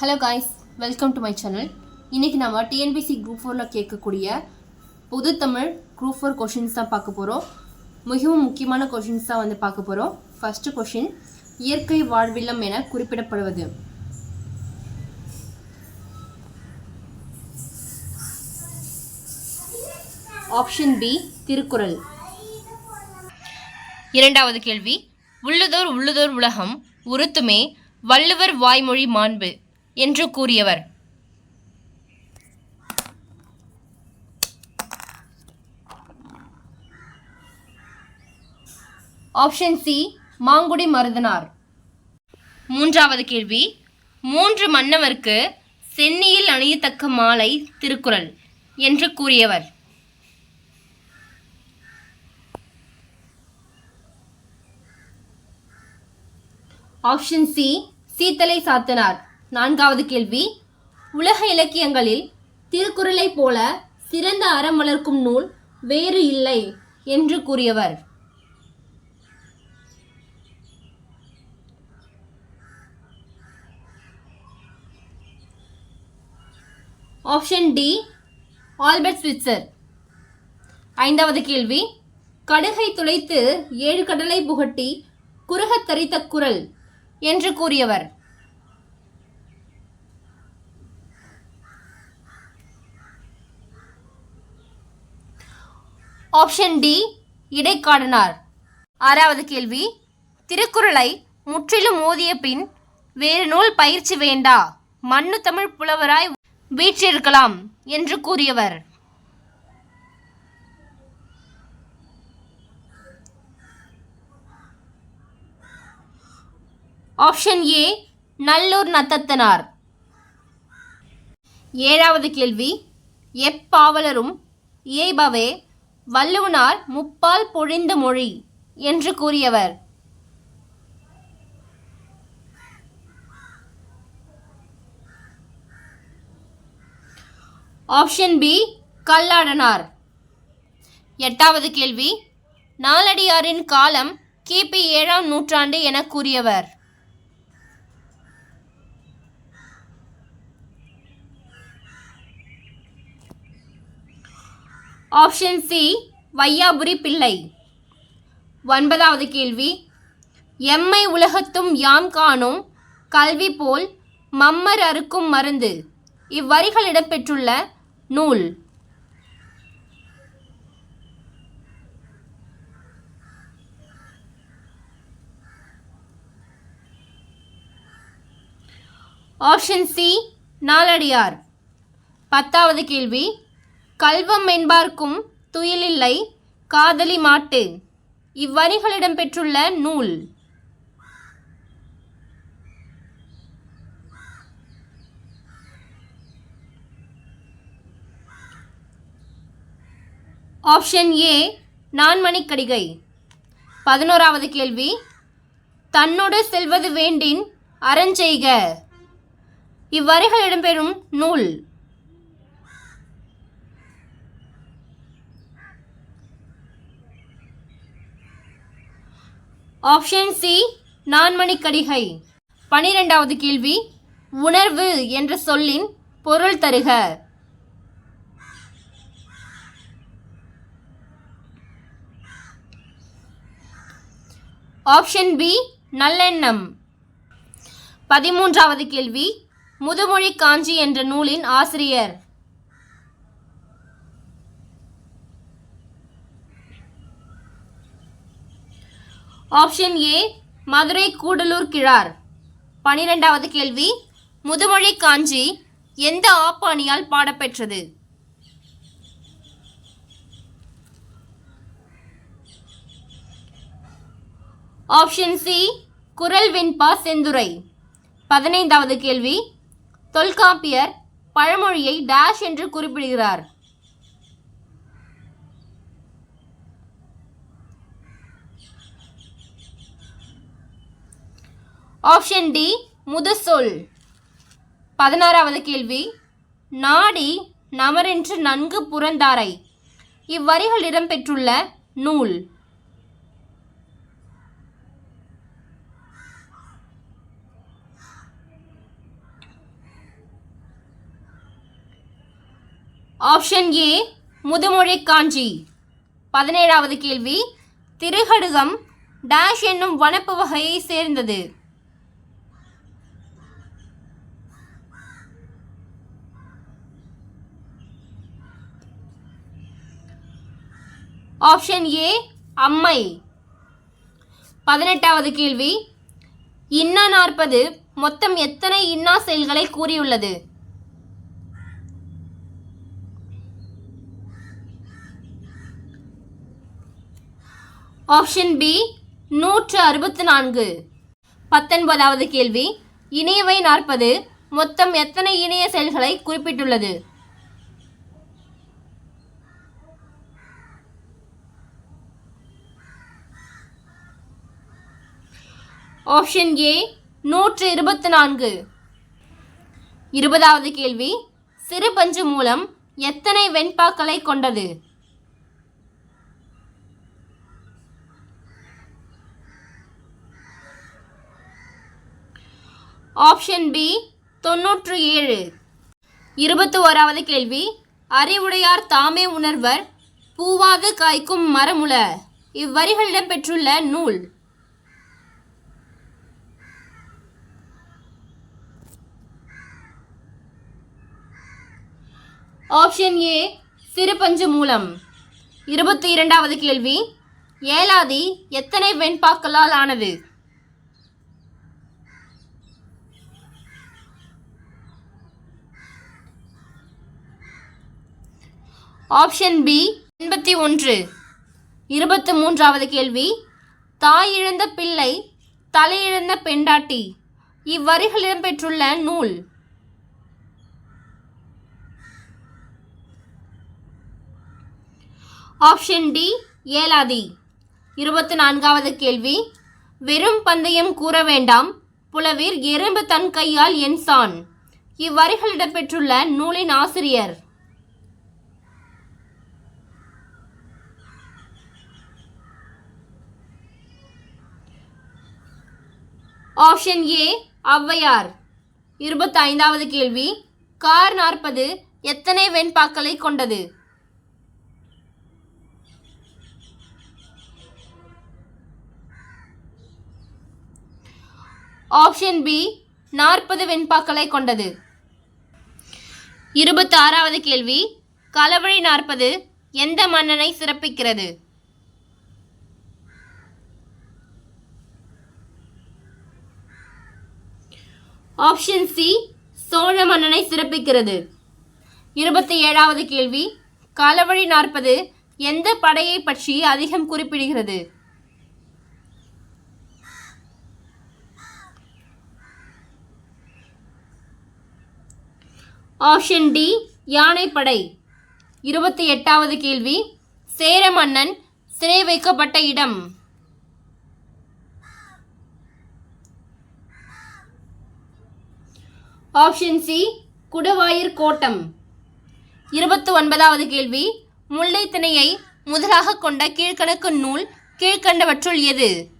Hello guys welcome to my channel இன்றைக்கி நம்ம TNPSC group ஃபோரில் கேட்கக்கூடிய பொது தமிழ் குரூப் ஃபோர் கொஷின்ஸ் தான் பார்க்க போகிறோம் மிகவும் முக்கியமான கொஷின்ஸ் தான் வந்து பார்க்க போகிறோம் ஃபஸ்ட்டு கொஷின் இயற்கை வாழ்வில்லம் என குறிப்பிடப்படுவது. Option B Thirukkural. இரண்டாவது கேள்வி உள்ளுதோர் உள்ளுதோர் உலகம் உருத்துமே வள்ளுவர் வாய்மொழி மாண்பு. என்று கூறியவர். Option C Mangudi Marudhanar. மூன்றாவது கேள்வி. மூன்று மன்னவர்க்கு சென்னியில் அணியத்தக்க மாலை திருக்குறள் என்று கூறியவர். Option C Seethalai Sathanar. நான்காவது கேள்வி. உலக இலக்கியங்களில் திருக்குறளைப் போல சிறந்த அறம் வளர்க்கும் நூல் வேறு இல்லை என்று கூறியவர். Option D. Albert Schweitzer. ஐந்தாவது கேள்வி. கடுகை துளைத்து ஏழு கடலை புகட்டி குறுகத் தரித்த குரல் என்று கூறியவர். ஆப்ஷன் டி இடைக்காடனார் ஆறாவது கேள்வி திருக்குறளை முற்றிலும் ஓதிய பின் வேறு நூல் பயிற்சி வேண்டா மண்ணு தமிழ் புலவராய் வீற்றிருக்கலாம் என்று கூறியவர். Option A Nallur Nathathanar. ஏழாவது கேள்வி எப்பாவலரும் ஏபவே வள்ளுவனார் முப்பால் பொழிந்த மொழி என்று கூறியவர். Option B Kalladanar. எட்டாவது கேள்வி நாலடியாரின் காலம் கிபி ஏழாம் நூற்றாண்டு என கூறியவர். ஆப்ஷன் சி வையாபுரி பிள்ளை. ஒன்பதாவது கேள்வி. எம்மை உலகத்தும் யாம் காணும் கல்வி போல் மம்மர் அறுக்கும் மருந்து. இவ்வரிகள் இடம்பெற்றுள்ள நூல். Option C Naladiyar. பத்தாவது கேள்வி. கல்வம் என்பார்க்கும் துயிலில்லை காதலி மாட்டு. இவ்வரிகளிடம் பெற்றுள்ள நூல். ஆப்ஷன் ஏ நான்மணிக்கடிகை பதினோராவது கேள்வி. தன்னோடு செல்வது வேண்டின் அறஞ்செய்க. இவ்வரிகள் இடம்பெறும் நூல். ஆப்ஷன் சி நான்மணிக்கடிகை பனிரெண்டாவது கேள்வி உணர்வு என்ற சொல்லின் பொருள் தருக. ஆப்ஷன் பி நல்லெண்ணம். பதிமூன்றாவது கேள்வி முதுமொழி காஞ்சி என்ற நூலின் ஆசிரியர். Option A Madurai Koodalur Kizhar. பனிரெண்டாவது கேள்வி முதுமொழி காஞ்சி எந்த ஆப்பாணியால் பாடப்பெற்றது? ஆப்ஷன் சி குரல் வெண்பா செந்துரை பதினைந்தாவது கேள்வி தொல்காப்பியர் பழமொழியை டேஷ் என்று குறிப்பிடுகிறார். ஆப்ஷன் டி முதுசொல் பதினாறாவது கேள்வி. நாடி நமரென்று நன்கு புறந்தாரை இவ்வரிகள் இடம்பெற்றுள்ள நூல். Option A Muthumozhi Kanchi. பதினேழாவது கேள்வி. திருகடுகம் டேஷ் என்னும் வனப்பு வகையை சேர்ந்தது. ஆப்ஷன் ஏ அம்மை. பதினெட்டாவது கேள்வி. இன்னா நாற்பது மொத்தம் எத்தனை இன்னா செயல்களை கூறியுள்ளது? ஆப்ஷன் பி நூற்று அறுபத்து நான்கு. பத்தொன்பதாவது கேள்வி. இணையவை நாற்பது மொத்தம் எத்தனை இணைய செயல்களை குறிப்பிட்டுள்ளது? ஆப்ஷன் ஏ நூற்று இருபத்து நான்கு இருபதாவது கேள்வி சிறு பஞ்சு மூலம் எத்தனை வெண்பாக்களை கொண்டது? ஆப்ஷன் பி தொன்னூற்று ஏழு இருபத்தி ஓராவது கேள்வி அறிவுடையார் தாமே உணர்வர் பூவாது காய்க்கும் மரமுல. இவ்வரிகளிடம் பெற்றுள்ள நூல். ஆப்ஷன் ஏ சிறுபஞ்சு மூலம். இருபத்தி இரண்டாவது கேள்வி. ஏலாதி எத்தனை வெண்பாக்களால் ஆனது? ஆப்ஷன் பி எண்பத்தி ஒன்று. இருபத்து மூன்றாவது கேள்வி. தாய் இழந்த பிள்ளை தலையிழந்த பெண்டாட்டி. இவ்வரிகள் இடம்பெற்றுள்ள நூல். Option D Elathi. இருபத்தி நான்காவது கேள்வி. வெறும் பந்தயம் கூற வேண்டாம். புலவீர் எறும்பு தன் கையால் என் சான். இவ்வரிகள் இடம்பெற்றுள்ள நூலின் ஆசிரியர். Option A Avvaiyar. இருபத்தி ஐந்தாவது கேள்வி. கார் நாற்பது எத்தனை வெண்பாக்களை கொண்டது? ஆப்ஷன் பி நாற்பது வெண்பாக்களை கொண்டது. இருபத்தாறாவது கேள்வி கலவழி நாற்பது எந்த மன்னனை சிறப்பிக்கிறது? ஆப்ஷன் சி சோழ மன்னனை சிறப்பிக்கிறது. இருபத்தி ஏழாவது கேள்வி களவழி நாற்பது எந்த படையை பற்றி அதிகம் குறிப்பிடுகிறது? ஆப்ஷன் டி யானைப்படை. இருபத்தி எட்டாவது கேள்வி. சேர மன்னன் சிறை வைக்கப்பட்ட இடம். ஆப்ஷன் சி குடவாயிர் கோட்டம். இருபத்தி ஒன்பதாவது கேள்வி. முல்லைத்திணையை முதலாக கொண்ட கீழ்கணக்கு நூல் கீழ்கண்டவற்றுள் எது?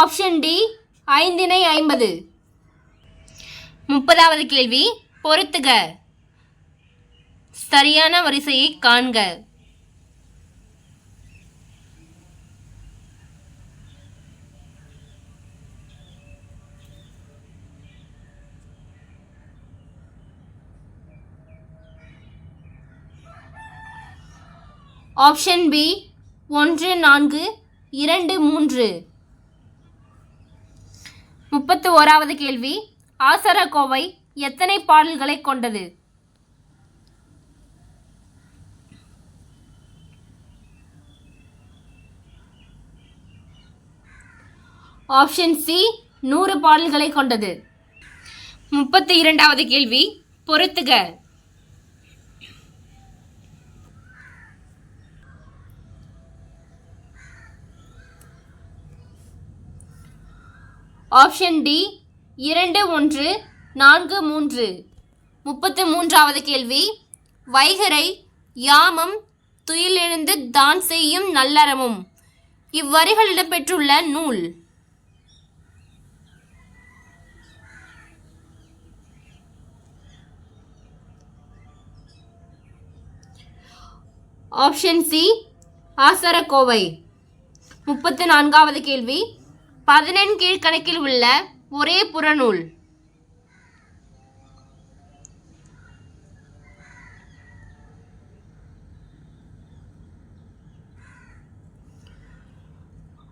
ஆப்ஷன் டி ஐந்தினை ஐம்பது. முப்பதாவது கேள்வி பொறுத்துக சரியான வரிசையை காண்க. ஆப்ஷன் பி ஒன்று நான்கு இரண்டு மூன்று. முப்பத்து ஓராவது கேள்வி ஆசரகோவை எத்தனை பாடல்களை கொண்டது? ஆப்ஷன் சி நூறு பாடல்களை கொண்டது. முப்பத்தி இரண்டாவது கேள்வி பொறுத்துக. ஆப்ஷன் டி இரண்டு ஒன்று நான்கு மூன்று. முப்பத்து மூன்றாவது கேள்வி. வைகரை யாமம் துயிலெழுந்து தான் செய்யும் நல்லறமும். இவ்வரிகள் இடம்பெற்றுள்ள நூல். Option C Asarakkovai. முப்பத்து நான்காவது கேள்வி. பதினெண் கீழ்கணக்கில் உள்ள ஒரே புறநூல்.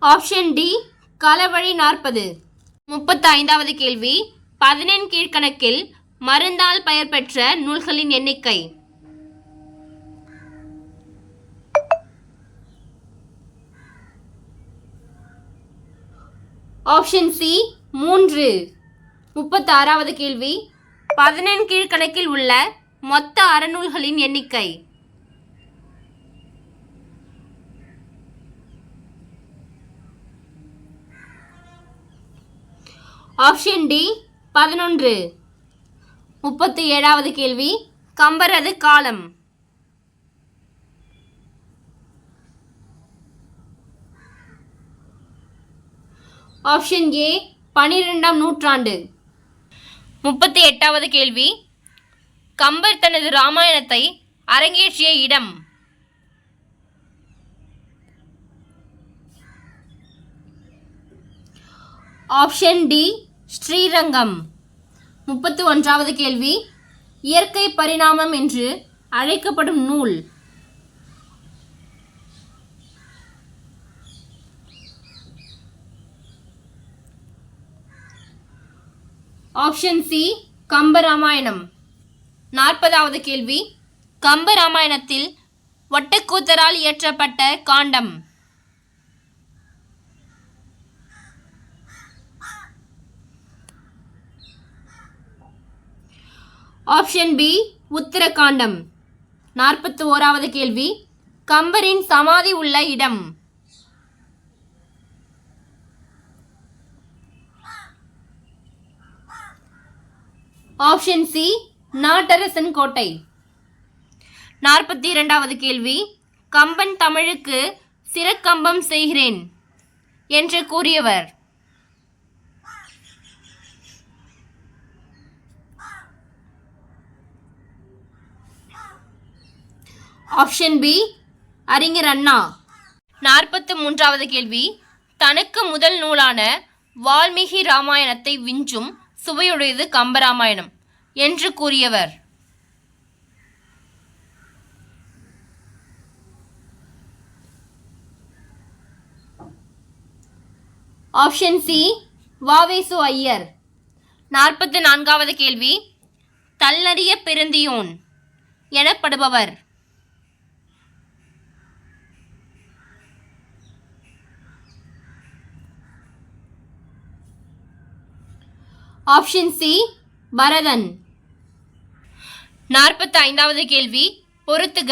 ஆப்ஷன் டி களவழி நாற்பது. முப்பத்தைந்தாவது கேள்வி பதினெண் கீழ்கணக்கில் மருந்தால் பெயர் பெற்ற நூல்களின் எண்ணிக்கை. ஆப்ஷன் சி மூன்று. முப்பத்தாறாவது கேள்வி. பதினெண் கீழ்கணக்கில் உள்ள மொத்த அறநூல்களின் எண்ணிக்கை. ஆப்ஷன் டி பதினொன்று. முப்பத்தி ஏழாவது கேள்வி. கம்பரது காலம். ஆப்ஷன் ஏ பனிரெண்டாம் நூற்றாண்டு. முப்பத்தி எட்டாவது கேள்வி. கம்பர் தனது ராமாயணத்தை அரங்கேற்றிய இடம். Option D Srirangam. முப்பத்தி ஒன்றாவது கேள்வி. இயற்கை பரிணாமம் என்று அழைக்கப்படும் நூல். Option C Kambaramayanam. நாற்பதாவது கேள்வி. கம்பராமாயணத்தில் ஒட்டக்கூத்தரால் இயற்றப்பட்ட காண்டம். ஆப்ஷன் பி உத்தரகாண்டம். நாற்பத்தி ஓராவது கேள்வி. கம்பரின் சமாதி உள்ள இடம். ஆப்ஷன் சி நாட்டரசன் கோட்டை. நாற்பத்தி இரண்டாவது கேள்வி கம்பன் தமிழுக்கு சிறக்கம்பம் செய்கிறேன் என்று கூறியவர். ஆப்ஷன் பி அறிஞர் அண்ணா. நாற்பத்து மூன்றாவது கேள்வி தனக்கு முதல் நூலான வால்மீகி ராமாயணத்தை விஞ்சும் சுவையுடையது கம்பராமாயணம் என்று கூறியவர். Option C Vavesu Iyer. நாற்பத்தி நான்காவது கேள்வி தள்ளறிய பெருந்தியோன் எனப்படுபவர். Option C Bharathan. நாற்பத்தி ஐந்தாவது கேள்வி பொறுத்துக.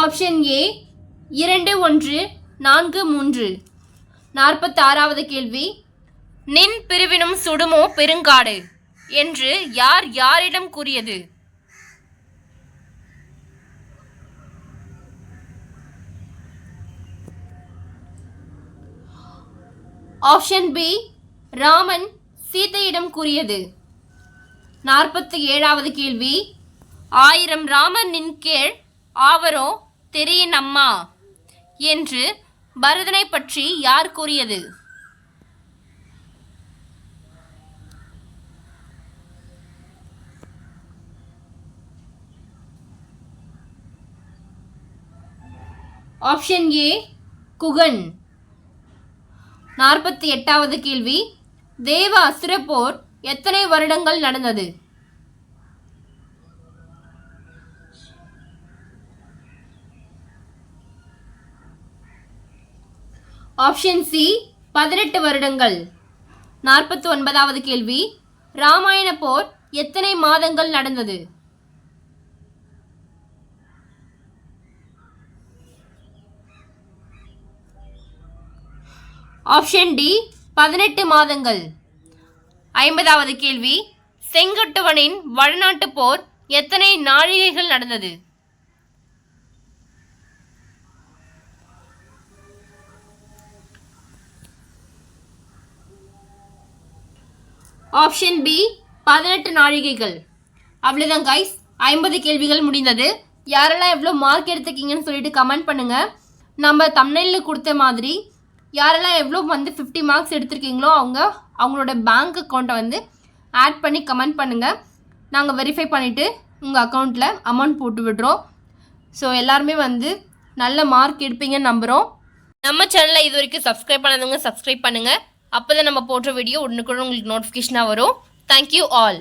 ஆப்ஷன் ஏ இரண்டு ஒன்று நான்கு மூன்று. நாற்பத்தி ஆறாவது கேள்வி நின் பிரிவினும் சுடுமோ பெருங்காடு? என்று யார் யாரிடம் கூறியது? ஆப்ஷன் பி ராமன் சீதையிடம் கூறியது. நாற்பத்தி ஏழாவது கேள்வி ஆயிரம் ராமனின் கீழ் ஆவரோ தெரியின் அம்மா என்று பரதனை பற்றி யார் கூறியது? Option A Guhan. நாற்பத்தி எட்டாவது கேள்வி. தேவ அசுர போர் எத்தனை வருடங்கள் நடந்தது? ஆப்ஷன் சி பதினெட்டு வருடங்கள். நாற்பத்தி ஒன்பதாவது கேள்வி. ராமாயண போர் எத்தனை மாதங்கள் நடந்தது? ஆப்ஷன் டி பதினெட்டு மாதங்கள். ஐம்பதாவது கேள்வி செங்குட்டுவனின் வடநாட்டு போர் எத்தனை நாழிகைகள் நடந்தது? ஆப்ஷன் பி பதினெட்டு நாழிகைகள். அவ்வளோதான் கைஸ் ஐம்பது கேள்விகள் முடிந்தது. யாரெல்லாம் எவ்வளோ மார்க் எடுத்துக்கிங்கன்னு சொல்லிட்டு கமெண்ட் பண்ணுங்கள் நம்ம தமிழில் கொடுத்த மாதிரி யாரெல்லாம் எவ்வளோ வந்து ஃபிஃப்டி மார்க்ஸ் எடுத்திருக்கீங்களோ அவங்க அவங்களோட பேங்க் அக்கௌண்ட்டை வந்து ஆட் பண்ணி கமெண்ட் பண்ணுங்கள் நாங்கள் வெரிஃபை பண்ணிவிட்டு உங்கள் அக்கௌண்ட்டில் அமௌண்ட் போட்டு விடுறோம். ஸோ எல்லாருமே வந்து நல்ல மார்க் எடுப்பீங்கன்னு நம்புகிறோம் நம்ம சேனலை இது வரைக்கும் சப்ஸ்கிரைப் பண்ணாதவங்க சப்ஸ்கிரைப் பண்ணுங்கள் அப்போ தான் நம்ம போடுற வீடியோ உடனுக்குடன் உங்களுக்கு நோட்டிஃபிகேஷனாக வரும். Thank you all